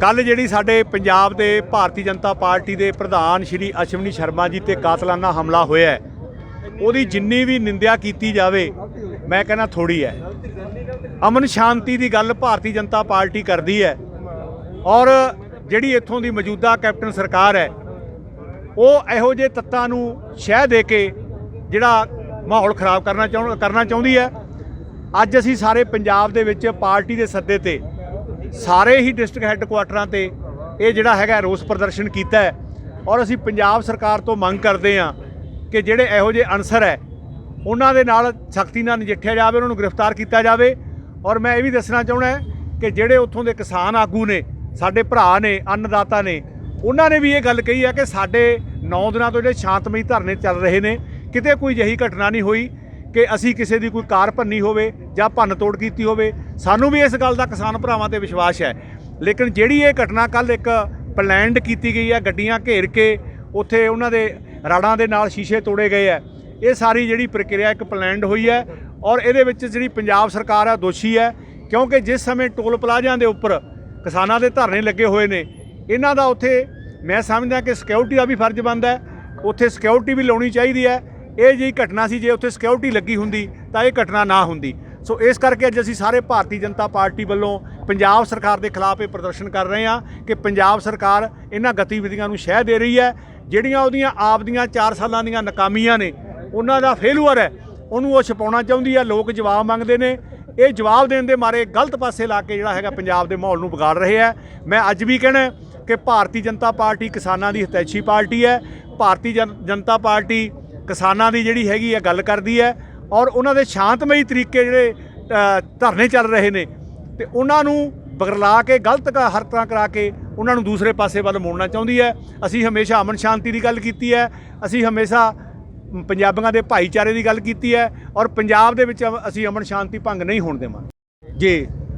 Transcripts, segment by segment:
ਕੱਲ ਜਿਹੜੀ ਸਾਡੇ ਪੰਜਾਬ ਦੇ ਭਾਰਤੀ ਜਨਤਾ ਪਾਰਟੀ ਦੇ ਪ੍ਰਧਾਨ ਸ਼੍ਰੀ ਅਸ਼ਵਨੀ ਸ਼ਰਮਾ ਜੀ ਤੇ ਕਾਤਲਾਨਾ ਹਮਲਾ ਹੋਇਆ ਹੈ, ਉਹਦੀ ਜਿੰਨੀ ਵੀ ਨਿੰਦਿਆ ਕੀਤੀ ਜਾਵੇ, ਮੈਂ ਕਹਿੰਦਾ ਥੋੜੀ ਹੈ। ਅਮਨ ਸ਼ਾਂਤੀ ਦੀ ਗੱਲ ਭਾਰਤੀ ਜਨਤਾ ਪਾਰਟੀ ਕਰਦੀ ਹੈ ਔਰ ਜਿਹੜੀ ਇੱਥੋਂ ਦੀ ਮੌਜੂਦਾ ਕੈਪਟਨ ਸਰਕਾਰ ਹੈ, ਉਹ ਇਹੋ ਜਿਹੇ ਤੱਤਾਂ ਨੂੰ ਸ਼ਹਿ ਦੇ ਕੇ ਜਿਹੜਾ ਮਾਹੌਲ ਖਰਾਬ ਕਰਨਾ ਚਾਹੁੰ ਕਰਨਾ ਚਾਹੁੰਦੀ ਹੈ। ਅੱਜ ਅਸੀਂ ਸਾਰੇ ਪੰਜਾਬ ਦੇ ਵਿੱਚ ਪਾਰਟੀ ਦੇ ਸੱਦੇ ਤੇ ਸਾਰੇ ਹੀ ਡਿਸਟ੍ਰਿਕਟ ਹੈੱਡਕੁਆਟਰਾਂ ਤੇ ਇਹ ਜਿਹੜਾ ਹੈਗਾ ਰੋਸ ਪ੍ਰਦਰਸ਼ਨ ਕੀਤਾ ਹੈ। ਔਰ ਅਸੀਂ ਪੰਜਾਬ ਸਰਕਾਰ ਤੋਂ ਮੰਗ ਕਰਦੇ ਹਾਂ ਕਿ ਜਿਹੜੇ ਇਹੋ ਜਿਹੇ ਅਨਸਰ ਹੈ, ਉਹਨਾਂ ਦੇ ਨਾਲ ਸਖਤੀ ਨਾਲ ਨਜਿੱਠਿਆ ਜਾਵੇ, ਉਹਨਾਂ ਨੂੰ ਗ੍ਰਿਫਤਾਰ ਕੀਤਾ ਜਾਵੇ। ਔਰ ਮੈਂ ਇਹ ਵੀ ਦੱਸਣਾ ਚਾਹੁੰਦਾ ਕਿ ਜਿਹੜੇ ਉੱਥੋਂ ਦੇ ਕਿਸਾਨ ਆਗੂ ਨੇ, ਸਾਡੇ ਭਰਾ ਨੇ, ਅੰਨਦਾਤਾ ਨੇ, ਉਹਨਾਂ ਨੇ ਵੀ ਇਹ ਗੱਲ ਕਹੀ ਹੈ ਕਿ ਸਾਡੇ 9 ਦਿਨਾਂ ਤੋਂ ਜਿਹੜੇ ਸ਼ਾਂਤਮਈ ਧਰਨੇ ਚੱਲ ਰਹੇ ਨੇ, ਕਿਤੇ ਕੋਈ ਅਜਿਹੀ ਘਟਨਾ ਨਹੀਂ ਹੋਈ। ਕਿ ਅਸੀਂ ਕਿਸੇ ਦੀ ਕੋਈ ਕਾਰ ਭੰਨੀ ਹੋਵੇ ਜਾਂ ਭੰਨ ਤੋੜ ਕੀਤੀ ਹੋਵੇ, ਸਾਨੂੰ ਵੀ ਇਸ ਗੱਲ ਦਾ ਕਿਸਾਨ ਭਰਾਵਾਂ ਤੇ ਵਿਸ਼ਵਾਸ ਹੈ। ਲੇਕਿਨ ਜਿਹੜੀ ਇਹ ਘਟਨਾ ਕੱਲ ਇੱਕ ਪਲੈਨਡ ਕੀਤੀ ਗਈ ਹੈ, ਗੱਡੀਆਂ ਘੇਰ ਕੇ ਉੱਥੇ ਉਹਨਾਂ ਦੇ ਰਾੜਾਂ ਦੇ ਨਾਲ ਸ਼ੀਸ਼ੇ ਤੋੜੇ ਗਏ ਹੈ। ਇਹ ਸਾਰੀ ਜਿਹੜੀ ਪ੍ਰਕਿਰਿਆ ਇੱਕ ਪਲੈਨਡ ਹੋਈ ਹੈ ਔਰ ਇਹਦੇ ਵਿੱਚ ਜਿਹੜੀ ਪੰਜਾਬ ਸਰਕਾਰ ਹੈ ਦੋਸ਼ੀ ਹੈ, ਕਿਉਂਕਿ ਜਿਸ ਸਮੇਂ ਟੋਲ ਪਲਾਜ਼ਿਆਂ ਦੇ ਉੱਪਰ ਕਿਸਾਨਾਂ ਦੇ ਧਰਨੇ ਲੱਗੇ ਹੋਏ ਨੇ, ਇਹਨਾਂ ਦਾ ਉੱਥੇ ਮੈਂ ਸਮਝਦਾ ਕਿ ਸਿਕਿਉਰਿਟੀ ਦਾ ਵੀ ਫਰਜ਼ ਬਣਦਾ ਹੈ, ਉੱਥੇ ਸਿਕਿਉਰਿਟੀ ਵੀ ਲਾਉਣੀ ਚਾਹੀਦੀ ਹੈ। ਇਹ ਜਿਹੀ ਘਟਨਾ ਸੀ ਜੇ ਉੱਥੇ ਸਿਕਿਉਰਿਟੀ ਲੱਗੀ ਹੁੰਦੀ, ਤਾਂ ਇਹ ਘਟਨਾ ਨਾ ਹੁੰਦੀ। ਸੋ ਇਸ ਕਰਕੇ ਅੱਜ ਅਸੀਂ ਸਾਰੇ ਭਾਰਤੀ ਜਨਤਾ ਪਾਰਟੀ ਵੱਲੋਂ ਪੰਜਾਬ ਸਰਕਾਰ ਦੇ ਖਿਲਾਫ ਇਹ ਪ੍ਰਦਰਸ਼ਨ ਕਰ ਰਹੇ ਹਾਂ ਕਿ ਪੰਜਾਬ ਸਰਕਾਰ ਇਹਨਾਂ ਗਤੀਵਿਧੀਆਂ ਨੂੰ ਸ਼ਹਿ ਦੇ ਰਹੀ ਹੈ, ਜਿਹੜੀਆਂ ਉਹਦੀਆਂ ਆਪ ਦੀਆਂ 4 ਸਾਲਾਂ ਦੀਆਂ ਨਾਕਾਮੀਆਂ ਨੇ, ਉਹਨਾਂ ਦਾ ਫੇਲੂਅਰ ਹੈ, ਉਹਨੂੰ ਉਹ ਛਪਾਉਣਾ ਚਾਹੁੰਦੀ ਹੈ, ਲੋਕ ਜਵਾਬ ਮੰਗਦੇ ਨੇ। ਇਹ ਜਵਾਬ ਦੇਣ ਦੇ ਮਾਰੇ ਗਲਤ ਪਾਸੇ ਲਾ ਕੇ ਜਿਹੜਾ ਹੈਗਾ ਪੰਜਾਬ ਦੇ ਮਾਹੌਲ ਨੂੰ ਵਿਗਾੜ ਰਹੇ ਹੈ। ਮੈਂ ਅੱਜ ਵੀ ਕਹਿਣਾ ਕਿ ਭਾਰਤੀ ਜਨਤਾ ਪਾਰਟੀ ਕਿਸਾਨਾਂ ਦੀ ਹਿਤੈਸ਼ੀ ਪਾਰਟੀ ਹੈ, ਭਾਰਤੀ ਜਨ- ਜਨਤਾ ਪਾਰਟੀ ਕਿਸਾਨਾਂ ਦੀ ਜਿਹੜੀ ਹੈਗੀ ਹੈ ਗੱਲ ਕਰਦੀ ਹੈ ਔਰ ਉਹਨਾਂ ਦੇ ਸ਼ਾਂਤਮਈ ਤਰੀਕੇ ਜਿਹੜੇ ਧਰਨੇ ਚੱਲ ਰਹੇ ਨੇ ਤੇ ਉਹਨਾਂ ਨੂੰ ਬਗਰਲਾ ਕੇ ਗਲਤ ਕ- ਹਰਕਤਾਂ ਕਰਾ ਕੇ ਉਹਨਾਂ ਨੂੰ ਦੂਸਰੇ ਪਾਸੇ ਵੱਲ ਮੋੜਨਾ ਚਾਹੁੰਦੀ ਹੈ। ਅਸੀਂ ਹਮੇਸ਼ਾ ਅਮਨ ਸ਼ਾਂਤੀ ਦੀ ਗੱਲ ਕੀਤੀ ਹੈ। ਅਸੀਂ ਹਮੇਸ਼ਾ ਪੰਜਾਬੀਆਂ ਦੇ ਭਾਈਚਾਰੇ ਦੀ ਗੱਲ ਕੀਤੀ ਹੈ ਔਰ ਪੰਜਾਬ ਦੇ ਵਿੱਚ ਅਸੀਂ ਅਮਨ ਸ਼ਾਂਤੀ ਭੰਗ ਨਹੀਂ ਹੋਣ ਦੇਵਾਂਗੇ। ਜੀ।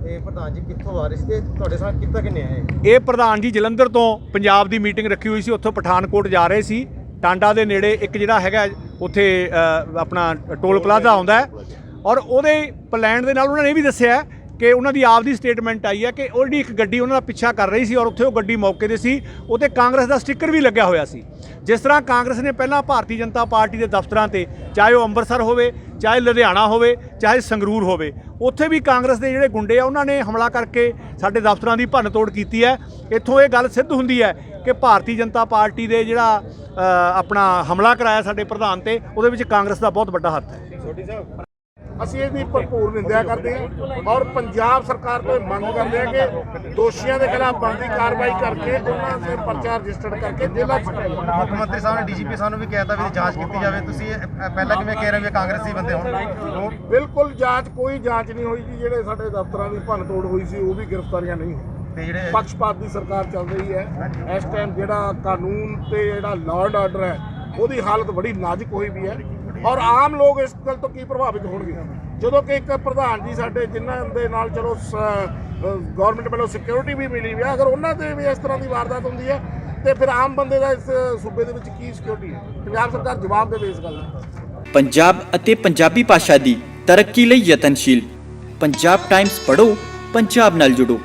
ਇਹ ਪ੍ਰਧਾਨ ਜੀ ਕਿੱਥੋਂ ਆ ਰਹੇ ਸੀ ਤੇ ਤੁਹਾਡੇ ਸਾਥ ਕਿੱਤਾ ਕਿੰਨੇ ਆਏ? ਇਹ ਪ੍ਰਧਾਨ ਜੀ ਜਲੰਧਰ ਤੋਂ ਪੰਜਾਬ ਦੀ ਮੀਟਿੰਗ ਰੱਖੀ ਹੋਈ ਸੀ। ਉੱਥੋਂ ਪਠਾਨਕੋਟ ਜਾ ਰਹੇ ਸੀ। ਟਾਂਡਾ ਦੇ ਨੇੜੇ ਇੱਕ ਜਿਹੜਾ ਹੈਗਾ ਉੱਥੇ ਆਪਣਾ ਟੋਲ ਪਲਾਜ਼ਾ ਆਉਂਦਾ ਹੈ। ਔਰ ਉਹਦੇ ਪਲਾਨ ਦੇ ਨਾਲ ਉਹਨਾਂ ਨੇ ਇਹ ਵੀ ਦੱਸਿਆ ਕਿ ਉਹਨਾਂ ਦੀ ਆਪ ਦੀ ਸਟੇਟਮੈਂਟ ਆਈ ਹੈ ਕਿ ਉਹ ਜਿਹੜੀ ਇੱਕ ਗੱਡੀ ਉਹਨਾਂ ਦਾ ਪਿੱਛਾ ਕਰ ਰਹੀ ਸੀ ਔਰ ਉੱਥੇ ਉਹ ਗੱਡੀ ਮੌਕੇ ਤੇ ਸੀ। ਉਹਤੇ ਕਾਂਗਰਸ ਦਾ ਸਟicker ਵੀ ਲੱਗਿਆ ਹੋਇਆ ਸੀ। ਜਿਸ ਤਰ੍ਹਾਂ ਕਾਂਗਰਸ ਨੇ ਪਹਿਲਾਂ ਭਾਰਤੀ ਜਨਤਾ ਪਾਰਟੀ ਦੇ ਦਫ਼ਤਰਾਂ ਤੇ, ਚਾਹੇ ਉਹ ਅੰਮ੍ਰਿਤਸਰ ਹੋਵੇ, ਚਾਹੇ ਲੁਧਿਆਣਾ ਹੋਵੇ, ਚਾਹੇ ਸੰਗਰੂਰ ਹੋਵੇ, ਉੱਥੇ ਵੀ ਕਾਂਗਰਸ ਦੇ ਜਿਹੜੇ ਗੁੰਡੇ ਆ, ਉਹਨਾਂ ਨੇ ਹਮਲਾ ਕਰਕੇ ਸਾਡੇ ਦਫ਼ਤਰਾਂ ਦੀ ਭੰਨ ਤੋੜ ਕੀਤੀ ਹੈ। ਇੱਥੋਂ ਇਹ ਗੱਲ ਸਿੱਧ ਹੁੰਦੀ ਹੈ ਕਿ ਭਾਰਤੀ ਜਨਤਾ ਪਾਰਟੀ ਦੇ ਜਿਹੜਾ ਆਪਣਾ ਹਮਲਾ ਕਰਾਇਆ ਸਾਡੇ ਪ੍ਰਧਾਨ ਤੇ, ਉਹਦੇ ਵਿੱਚ ਕਾਂਗਰਸ ਦਾ ਬਹੁਤ ਵੱਡਾ ਹੱਥ ਹੈ। ਅਸੀਂ ਇਹਦੀ ਭਰਪੂਰ ਨਿੰਦਿਆ ਕਰਦੇ ਹਾਂ ਔਰ ਪੰਜਾਬ ਸਰਕਾਰ ਤੋਂ ਮੰਗ ਕਰਦੇ ਹਾਂ ਕਿ ਦੋਸ਼ੀਆਂ ਦੇ ਖਿਲਾਫ ਬਣਦੀ ਕਾਰਵਾਈ ਕਰਕੇ ਉਹਨਾਂ ਦੇ ਪਰਚਾ ਰਜਿਸਟਰਡ ਕਰਕੇ ਜੇਲ੍ਹਾਂ 'ਚ। ਮੁੱਖ ਮੰਤਰੀ ਸਾਹਿਬ ਨੇ ਡੀਜੀਪੀ ਸਾਹਿਬ ਨੂੰ ਵੀ ਕਹਿਤਾ ਵੀ ਜਾਂਚ ਕੀਤੀ ਜਾਵੇ। ਤੁਸੀਂ ਪਹਿਲਾਂ ਕਿਵੇਂ ਕਹਿ ਰਹੇ ਹੋ ਕਾਂਗਰਸੀ ਬੰਦੇ ਹੋਣ? ਬਿਲਕੁਲ ਜਾਂਚ ਕੋਈ ਜਾਂਚ ਨਹੀਂ ਹੋਈ ਜੀ। ਜਿਹੜੇ ਸਾਡੇ ਦਫ਼ਤਰਾਂ ਦੀ ਭੰਨ ਤੋੜ ਹੋਈ ਸੀ ਉਹ ਵੀ ਗ੍ਰਿਫਤਾਰੀਆਂ ਨਹੀਂ ਹੋਈਆਂ। ਤੇ ਜਿਹੜੇ ਪੱਖਪਾਤ ਦੀ ਸਰਕਾਰ ਚੱਲ ਰਹੀ ਹੈ। ਇਸ ਟਾਈਮ ਜਿਹੜਾ ਕਾਨੂੰਨ ਤੇ ਜਿਹੜਾ ਲਾਅ ਐਂਡ ਆਰਡਰ ਹੈ ਉਹਦੀ ਹਾਲਤ ਬੜੀ ਨਾਜ਼ੁਕ ਹੋਈ ਵੀ ਹੈ। ਔਰ ਆਮ ਲੋਕ ਇਸ ਗੱਲ ਤੋਂ ਕੀ ਪ੍ਰਭਾਵਿਤ ਹੋਣਗੇ? ਜਦੋਂ ਕਿ ਇੱਕ ਪ੍ਰਧਾਨ ਜੀ ਸਾਡੇ ਜਿਨ੍ਹਾਂ ਦੇ ਨਾਲ ਚਲੋ ਗਵਰਨਮੈਂਟ ਵੱਲੋਂ ਸਿਕਿਉਰਿਟੀ ਵੀ ਮਿਲੀ ਵੀ ਹੈ ਅਗਰ ਉਹਨਾਂ ਤੇ ਵੀ ਇਸ ਤਰ੍ਹਾਂ ਦੀ ਵਾਰਦਾਤ ਹੁੰਦੀ ਹੈ, ਤੇ ਫਿਰ ਆਮ ਬੰਦੇ ਦਾ ਇਸ ਸੂਬੇ ਦੇ ਵਿੱਚ ਕੀ ਸਿਕਿਉਰਿਟੀ ਹੈ? ਪੰਜਾਬ ਸਰਕਾਰ ਜਵਾਬ ਦੇਵੇ ਇਸ ਗੱਲ ਦਾ। ਪੰਜਾਬ ਅਤੇ ਪੰਜਾਬੀ ਭਾਸ਼ਾ ਦੀ ਤਰੱਕੀ ਲਈ ਯਤਨਸ਼ੀਲ। ਪੰਜਾਬ ਟਾਈਮਸ ਪੜ੍ਹੋ, ਪੰਜਾਬ ਨਾਲ ਜੁੜੋ।